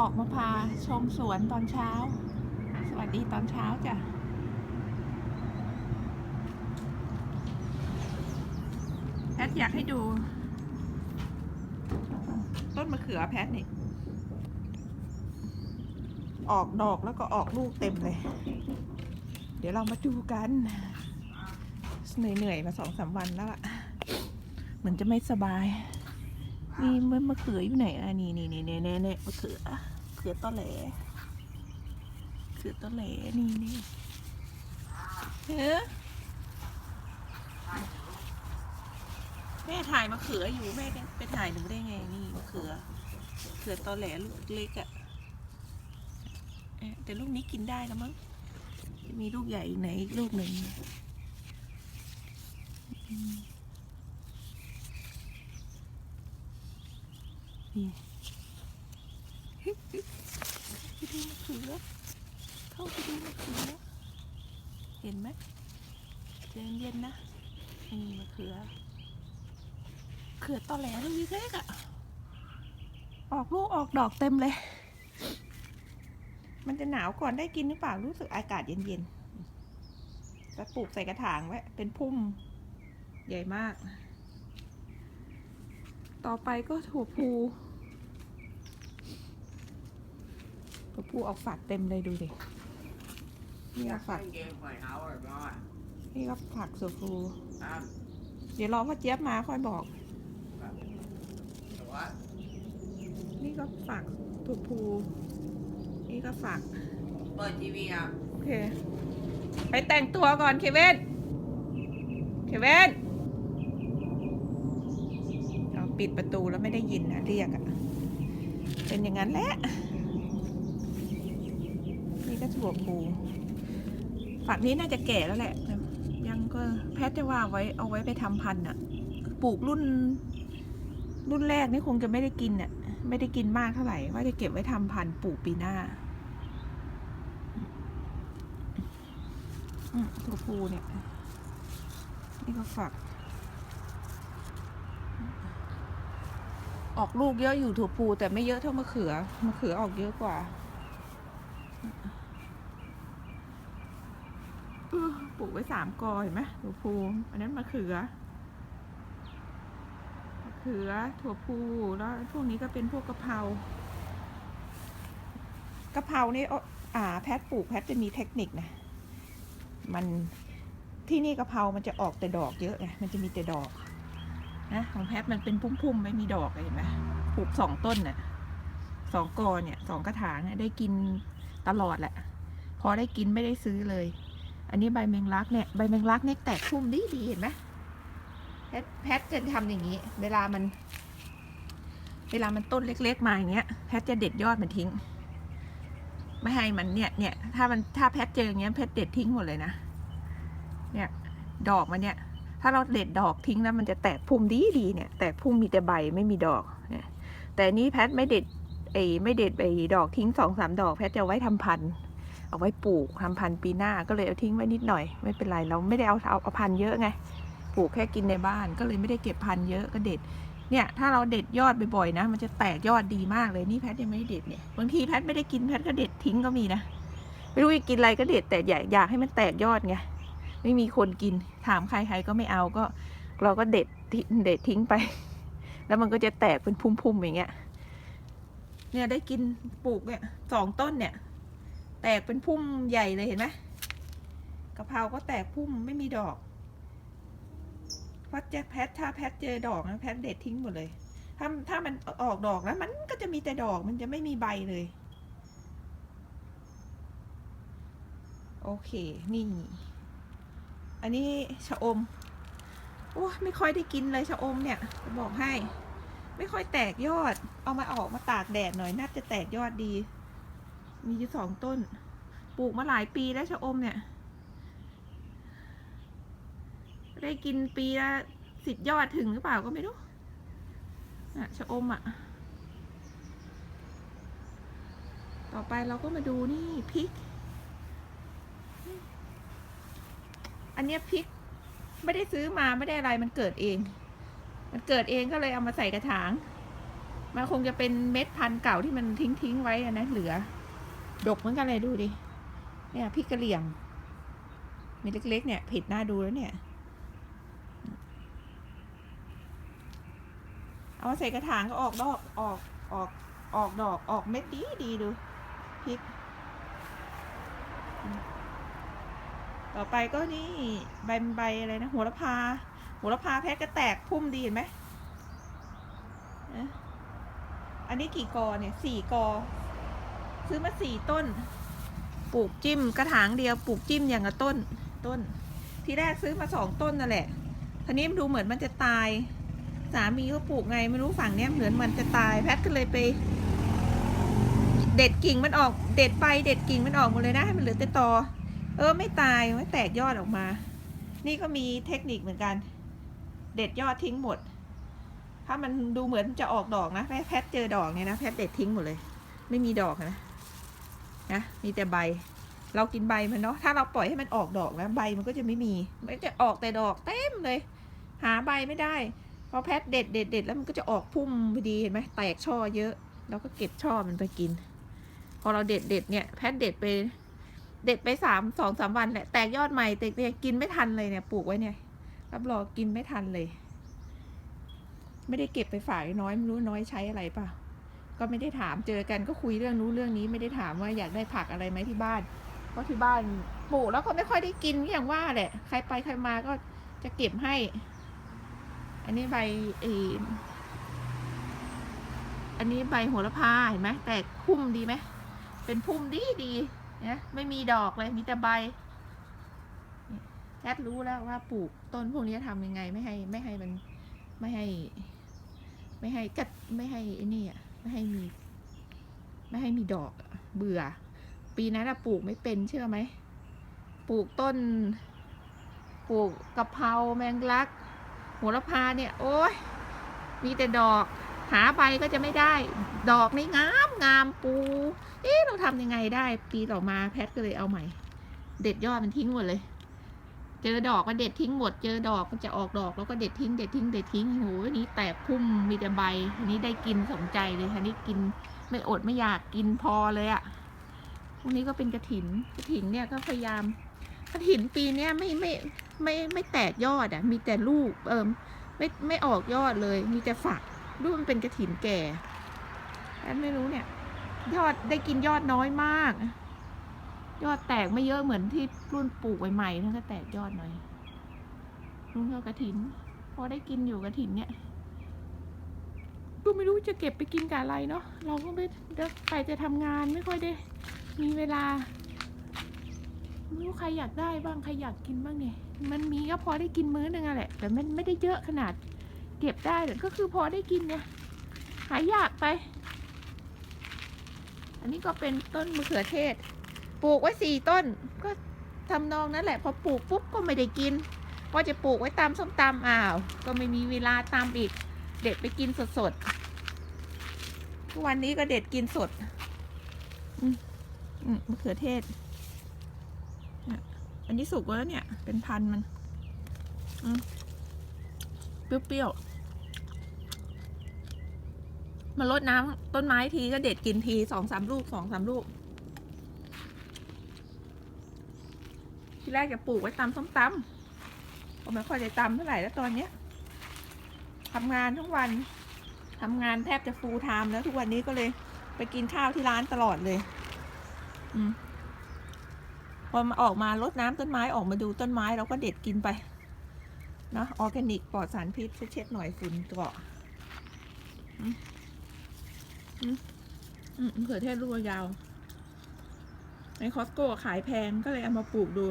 ออกมาพาชมสวนตอนเช้า สวัสดีตอนเช้าจ้ะแพทอยากให้ดู ต้นมะเขือแพทนี่ ออกดอกแล้วก็ออกลูกเต็มเลย เดี๋ยวเรามาดูกันเหนื่อยๆมาสองสามวันแล้วอะเหมือนจะไม่สบาย นี่มะเขืออยู่ไหนอะนี่นี่นี่นี่นี่นี่มะเขือ เขื่อตอแหลเขือตอแหลนี่นี่เฮ้อแม่ถ่ายมะเขืออยู่แม่ไปถ่ายหนูได้ไงนี่มะเขือเขือตอแหลลูกเล็กอะเอ๊ะแต่ลูกนี้กินได้แล้วมั้งมีลูกใหญ่อีกไหนอีกลูกหนึ่งนี่ไปดูมะ เขือ เข้าไปดูมะเขือ เห็นไหมเย็นเย็นนะนี่มะเขือ เขือตอแหลลูกเล็กๆอะ ออกลูกออกดอกเต็มเลย มันจะหนาวก่อนได้กินหรือเปล่า รู้สึกอากาศเย็นๆ จะปลูกใส่กระถางไว้ เป็นพุ่มใหญ่มาก ต่อไปก็ถั่วพู ถั่วพูออกฝักเต็มเลยดูดิ นี่ก็ฝักเกมปล่อยเขาอะก็นี่ก็ฝักถั่วพูตามเดี๋ยวรอพ่อเจี๊ยบมาค่อยบอกแต่ว่านี่ก็ฝักถั่วพูนี่ก็ฝักเปิดทีวีอะโอเค ไปแต่งตัวก่อนเคเว่นเคเว่นเราปิดประตูแล้วไม่ได้ยินนะเรียกอะเป็นอย่างนั้นแหละนี่ก็ ถั่วพูฝักนี้น่าจะแก่แล้วแหละ ยังก็แพทย์จะว่าไว้เอาไว้ไปทำพันธุ์อะปลูกรุ่น รุ่นแรกนี่คงจะไม่ได้กินอะไม่ได้กินมากเท่าไหร่ ว่าจะเก็บไว้ทำพันธุ์ปลูกปีหน้าถั่วพูเนี่ย นี่ก็ฝัก ออกลูกเยอะอยู่ถั่วพูแต่ไม่เยอะเท่ามะเขือมะเขือออกเยอะกว่าเออป ลูกไว้สามกอเห็นไหมถั่วพูอันนั้นมะเขือมะเขือถั่วพูแล้วพวกนี้ก็เป็นพวกกะเพรากะเพรานี่อ่าแพทย์ปลูกแพทย์จะมีเทคนิคนะมันที่นี่กะเพรามันจะออกแต่ดอกเยอะไงมันจะมีแต่ดอกนะของแพทมันเป็นพุ่มๆ ไม่มีดอกเลยเห็นไหมปลูกสองต้นน่ะสองกอเนี่ยสองกระถางเนี่ยได้กินตลอดแหละ พอได้กินไม่ได้ซื้อเลย อันนี้ใบแมงลักเนี่ยใบแมงลักเนี่ยแตกพุ่มดีดีเห็นไหมแพทแพทจะทำอย่างนี้ เวลามัน เวลามันต้นเล็ก ๆ มาอย่างเงี้ย แพทจะเด็ดยอดมันทิ้ง ไม่ให้มันเนี่ยเนี่ยถ้ามันถ้าแพทเจออย่างเงี้ยแพทเด็ดทิ้งหมดเลยนะเนี่ยดอกมันเนี่ยถ้าเราเด็ดดอกทิ้งนะมันจะแตกพุ่มดีดีเนี่ย แตกพุ่มมีแต่ใบไม่มีดอกเนี่ยแต่อันนี้แพทไม่เด็ดไอ้ไม่เด็ดไอ้ดอกทิ้งสองสามดอกแพทจะไว้ทำพันธุ์ เอาไว้ปลูกทำพันธุ์ปีหน้าก็เลยเอาทิ้งไว้นิดหน่อย ไม่เป็นไรเราไม่ได้เอาเอาเอาพันธุ์เยอะไงปลูกแค่กินในบ้านก็เลยไม่ได้เก็บพันธุ์เยอะก็เด็ดเนี่ยถ้าเราเด็ดยอดบ่อยๆนะ มันจะแตกยอดดีมากเลยนี่แพทยังไม่ได้เด็ดเนี่ยบางทีแพทไม่ได้กินแพทก็เด็ดทิ้งก็มีนะไม่รู้จะกินอะไรก็เด็ดแต่อยากอยากให้มันแตกยอดไงไม่มีคนกินถามใครใครก็ไม่เอาก็ เราก็เด็ดทิ้งเด็ดทิ้งไป แล้วมันก็จะแตกเป็นพุ่มๆอย่างเงี้ยเนี่ยได้กินปลูกเนี่ยสองต้นเนี่ย แตกเป็นพุ่มใหญ่เลยเห็นไหมกะเพราก็แตกพุ่มไม่มีดอกเพราะแจ็คแพทถ้าแพทเจอดอกนะแพทเด็ดทิ้งหมดเลย ถ้าถ้ามันออกดอกแล้วมันก็จะมีแต่ดอกมันจะไม่มีใบเลย โอเค นี่ อันนี้ชะอมโอ้ไม่ค่อยได้กินเลยชะอมเนี่ยจะบอกให้ ไม่ค่อยแตกยอด เอามาออกมาตากแดดหน่อยน่าจะแตกยอดดี มีอยู่สองต้น ปลูกมาหลายปีแล้วชะอมเนี่ย ได้กินปีละสิบยอดถึงหรือเปล่าก็ไม่รู้อะชะอมอะต่อไปเราก็มาดูนี่พริก อันเนี้ยพริก ไม่ได้ซื้อมาไม่ได้อะไรมันเกิดเอง มันเกิดเองก็เลยเอามาใส่กระถาง มันคงจะเป็นเม็ดพันธุ์เก่าที่มันทิ้งทิ้งไว้อะนะเหลือ ดกเหมือนกันเลยดูดิ เนี่ยพริกกระเหลี่ยงม็ดเล็ก ๆ เนี่ยเผ็ดหน้าดูแล้วเนี่ย เอามาใส่กระถางก็ออกดอกออกออกออกดอกออกเม็ดดีดีดูพริก ต่อไปก็นี่ใบใบอะไรนะโหัวละพาโหัวละพาแพ็กก็แตกพุ่มดีเห็นไหมอันนี้กี่กอเนี่ยสี่กอ ซื้อมาสี่ต้น ปลูกจิ้มกระถางเดียวปลูกจิ้มอย่างละต้นต้น ทีแรกซื้อมาสองต้นนั่นแหละทีนี้มันดูเหมือนมันจะตาย สามีเขาปลูกไงไม่รู้ฝั่งเนี้ยเหมือนมันจะตายแพทก็เลยไป เด็ดกิ่งมันออก เด็ดไปเด็ดกิ่งมันออกหมดเลยนะให้มันเหลือแต่ตอ เออไม่ตายไม่แตกยอดออกมา นี่ก็มีเทคนิคเหมือนกัน เด็ดยอดทิ้งหมด ถ้ามันดูเหมือนจะออกดอกนะแพทเจอดอกเนี่ยนะแพทเด็ดทิ้งหมดเลย ไม่มีดอกนะ นะมีแต่ใบ เรากินใบมันเนาะถ้าเราปล่อยให้มันออกดอกนะใบมันก็จะไม่มีมันจะออกแต่ดอกเต็มเลย หาใบไม่ได้พอแพทเด็ดเด็ดเด็ดแล้วมันก็จะออกพุ่มพอดีเห็นไหมแตกช่อเยอะเราก็เก็บช่อมันไปกิน พอเราเด็ดเด็ดเนี่ยแพทเด็ดไป เด็ดไปสามสองสามวันแหละแตกยอดใหม่แต่เนี่ยกินไม่ทันเลยเนี่ยปลูกไว้เนี่ยรับรองกินไม่ทันเลย ไม่ได้เก็บไปฝากน้อยไม่รู้น้อยใช้อะไรเปล่า ก็ไม่ได้ถามเจอกันก็คุยเรื่องนู้นเรื่องนี้ไม่ได้ถามว่าอยากได้ผักอะไรไหมที่บ้าน เพราะที่บ้านปลูกแล้วก็ไม่ค่อยได้กินอย่างว่าแหละ ใครไปใครมาก็จะเก็บให้ อันนี้ใบเออันนี้ใบโหระพาเห็นไหมแตกพุ่มดีไหมเป็นพุ่มดีดีนะไม่มีดอกเลยมีแต่ใบแคทรู้แล้วว่าปลูกต้นพวกนี้ทำยังไงไม่ให้ไม่ให้มันไม่ให้ ไม่ให้กัดไม่ให้ไอ้นี่อะ ไม่ให้มี ไม่ให้มีดอกเบื่อ ปีนั้นปลูกไม่เป็นเชื่อไหมปลูกต้น ปลูกกะเพราแมงลักโหระพาเนี่ย โอ้ยมีแต่ดอก หาใบก็จะไม่ได้ ดอกนี่งามงามปู เอ๊ะเราทำยังไงได้ ปีต่อมาแพทก็เลยเอาใหม่ เด็ดยอดมันทิ้งหมดเลย เจอดอกก็เด็ดทิ้งหมด เจอดอกก็จะออกดอกแล้วก็เด็ดทิ้งเด็ดทิ้งเด็ดทิ้งโหอันนี้แตกพุ่มมีแต่ใบอันนี้ได้กินสมใจเลยอันนี้กินไม่อดไม่อยากกินพอเลยอะพวกนี้ก็เป็นกระถินกระถินเนี่ยก็พยายามกระถินปีเนี้ยไม่ไม่ไม่ไม่แตกยอดอะ มีแต่ลูกเอิมไม่ไม่ออกยอดเลย มีแต่ฝักรูปมันเป็นกระถินแก่อันไม่รู้เนี่ย ยอดได้กินยอดน้อยมาก ยอดแตกไม่เยอะเหมือนที่รุ่นปลูกใหม่ๆนั่นก็แตกยอดหน่อยรุ่นก็กระถิน พอได้กินอยู่กระถินเนี่ยก็ไม่รู้จะเก็บไปกินกับอะไรเนาะเราก็ไม่ได้ไปจะทำงานไม่ค่อยได้ มีเวลาไม่รู้ใครอยากได้บ้างใครอยากกินบ้างเนี่ยมันมีก็พอได้กินมื้อนึงอะแหละ แต่มันไม่ได้เยอะขนาด เก็บได้ก็คือพอได้กินเนี่ยหายยากไป อันนี้ก็เป็นต้นมะเขือเทศ ปลูกไว้สี่ต้น ก็ทำนองนั้นแหละ พอปลูกปุ๊บก็ไม่ได้กินพอจะปลูกไว้ตามส้มตำอ้าว ก็ไม่มีเวลาตามอีก เด็ดไปกินสดๆทุกวันนี้ก็เด็ดกินสดอืมอืมมะเขือเทศเนี่ยอันนี้สุกแล้วเนี่ย เป็นพันมันอืมเปรี้ยวๆ มาลดน้ำต้นไม้ทีก็เด็ดกินทีสองสามลูกสองสามลูก ที่แรกจะปลูกไว้ตำส้มตำผมไม่ค่อยได้ตำเท่าไหร่แล้วตอนเนี้ยทำงานทั้งวันทำงานแทบจะฟูลไทม์แล้วทุกวันนี้ก็เลยไปกินข้าวที่ร้านตลอดเลย อืมพอมาออกมารดน้ำต้นไม้ออกมาดูต้นไม้เราก็เด็ดกินไปนะออร์แกนิกปลอดสารพิษเช็ดหน่อยฝุ่นเกาะมะเขือเทศลูกยาว ในคอสโก้ขายแพงก็เลยเอามาปลูกดู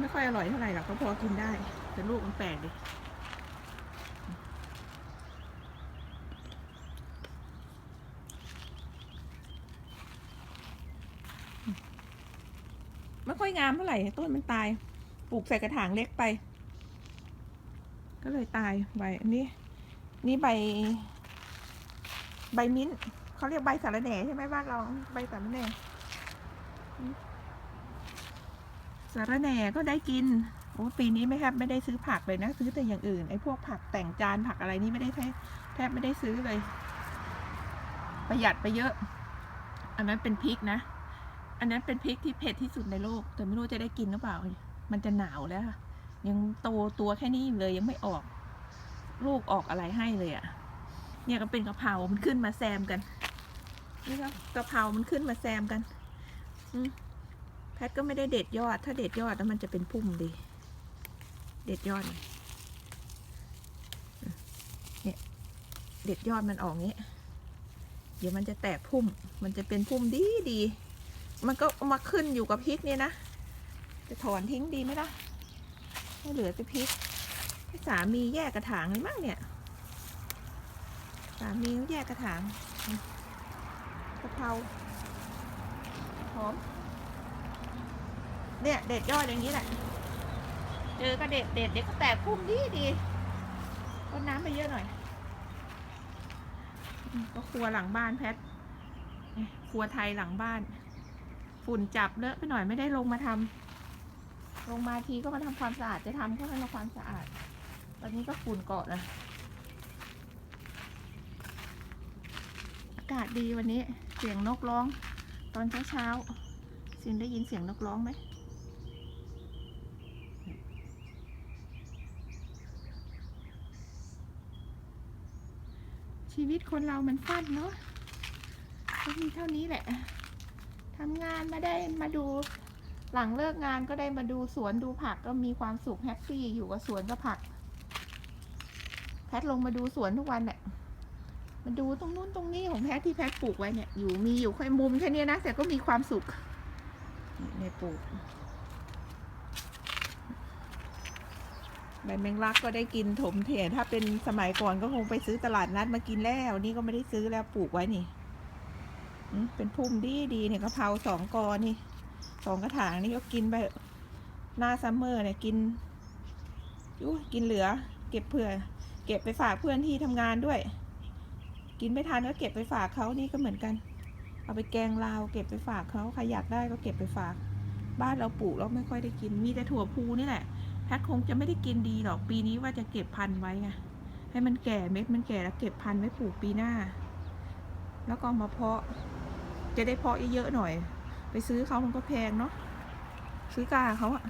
ไม่ค่อยอร่อยเท่าไหร่หรอกก็พอกินได้ แต่ลูกมันแปลกดิไม่ค่อยงามเท่าไหร่ต้นมันตาย ปลูกใส่กระถางเล็กไป ก็เลยตายใบอันนี้นี่ใบ ใบมิ้นท์เขาเรียกใบสาระแหน่ใช่ไหมบ้านเราใบสาระแหน่ สาระแหน่ก็ได้กินโอ้ปีนี้ไม่แทบไม่ได้ซื้อผักเลยนะ ซื้อแต่อย่างอื่นไอ้พวกผักแต่งจานผักอะไรนี่ไม่ได้แทบแทบไม่ได้ซื้อเลย ประหยัดไปเยอะ อันนั้นเป็นพริกนะ อันนั้นเป็นพริกที่เผ็ดที่สุดในโลก แต่ไม่รู้จะได้กินหรือเปล่า มันจะหนาวแล้ว ยังโตตัวแค่นี้เลยยังไม่ออกลูกออกอะไรให้เลยอะ่ะ เนี่ยก็เป็นกะเพรา มันขึ้นมาแซมกัน นี่ก็กะเพรา มันขึ้นมาแซมกัน อืม พทก็ไม่ได้เด็ดยอด ถ้าเด็ดยอดแล้วมันจะเป็นพุ่มดี เด็ดยอด เนี่ย เด็ดยอดมันออกงี้ เดี๋ยวมันจะแตกพุ่ม มันจะเป็นพุ่มดีดี มันก็มาขึ้นอยู่กับพริกเนี่ยนะ จะถอนทิ้งดีไหมล่ะ ให้เหลือแต่พริกให้สามีแยกกระถางเลยมั้งเนี่ย สามีแยกกระถางอืมกะเพราหอม เนี่ยเด็ดยอดอย่างนี้แหละ เจอก็เด็ดเด็ดเด็ดก็แตกพุ่มดีดีรดน้ำไปเยอะหน่อย ก็ครัวหลังบ้านแพท ครัวไทยหลังบ้าน ฝุ่นจับเลอะไปหน่อยไม่ได้ลงมาทำลงมาทีก็มาทำความสะอาดจะทำก็ให้มาความสะอาด ตอนนี้ก็ฝุ่นเกาะนะอากาศดีวันนี้ เสียงนกร้อง ตอนเช้าเช้าซินได้ยินเสียงนกร้องไหม ชีวิตคนเรามันสั้นเนาะก็มีเท่านี้แหละทำงานมาได้มาดูหลังเลิกงานก็ได้มาดูสวนดูผักก็มีความสุขแฮปปี้อยู่กับสวนกับผัก แพทลงมาดูสวนทุกวันแหละมาดูตรงนู้นตรงนี้ของแพทที่แพทปลูกไว้เนี่ยอยู่มีอยู่ค่อยมุมแค่นี้นะแต่ก็มีความสุขนี่ในปลูก ใบแมงลักก็ได้กินถมเถี่ยถ้าเป็นสมัยก่อนก็คงไปซื้อตลาดนัดมากินแล้ว นี่ก็ไม่ได้ซื้อแล้วปลูกไว้นี่เป็นพุ่มดีดีเนี่ยกะเพราสองกอนี่สองกระถางนี่ก็กินไปหน้าซัมเมอร์เนี่ยกินอู้กินเหลือ เก็บเผื่อ เก็บไปฝากเพื่อนที่ทำงานด้วย กินไม่ทันก็เก็บไปฝากเขานี่ก็เหมือนกัน เอาไปแกงลาวเก็บไปฝากเขาใครอยากได้ก็เก็บไปฝาก บ้านเราปลูกแล้วไม่ค่อยได้กินมีแต่ถั่วพูนี่แหละ แพทคงจะไม่ได้กินดีหรอกปีนี้ว่าจะเก็บพันไว้ไงให้มันแก่เม็ดมันแก่แล้วเก็บพันไว้ปลูกปีหน้า แล้วก็มาเพาะ จะได้เพาะเยอะๆหน่อย ไปซื้อเขามันก็แพงเนาะซื้อกาเขาอะ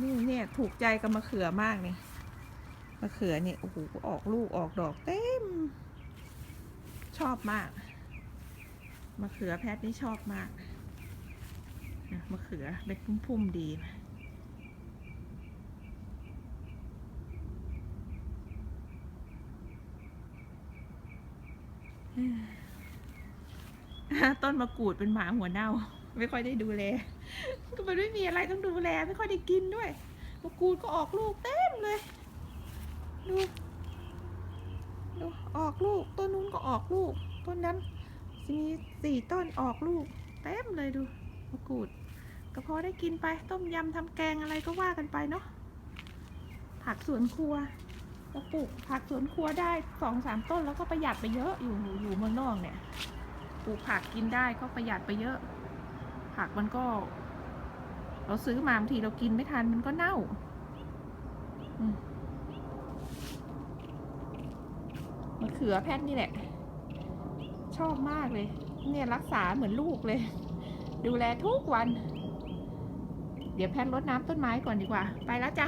นี่เนี่ยถูกใจกับมะเขือมากนี่มะเขือเนี่ยโอ้โหออกลูกออกดอกเต็ม ชอบมากมะเขือแพทนี่ชอบมาก นะมะเขือเม็ดพุ่มๆดีต้นมะกรูดเป็นหมาหัวเน่า ไม่ค่อยได้ดูแล ก็มันไม่มีอะไรต้องดูแล ไม่ค่อยได้กินด้วยมะกรูดก็ออกลูกเต็มเลย ดูดูออกลูกต้นนู้นก็ออกลูก ต้นนั้นมีสี่ต้นออกลูก เต็มเลยดู มะกรูดก็พอได้กินไปต้มยำทำแกงอะไรก็ว่ากันไปเนาะผักสวนครัวเราปลูกผักสวนครัวได้สองสามต้นแล้วก็ประหยัดไปเยอะอยู่อยู่เมืองนอกเนี่ยปลูกผักกินได้ก็ประหยัดไปเยอะ ผักมันก็ เราซื้อมาบางทีเรากินไม่ทันมันก็เน่าอืมมะเขือแพทย์นี่แหละ ชอบมากเลย เนี่ยรักษาเหมือนลูกเลย ดูแลทุกวัน เดี๋ยวแพนรดน้ำต้นไม้ก่อนดีกว่า ไปแล้วจ้ะ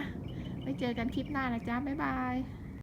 ไปเจอกันคลิปหน้านะจ๊ะ บ๊ายบาย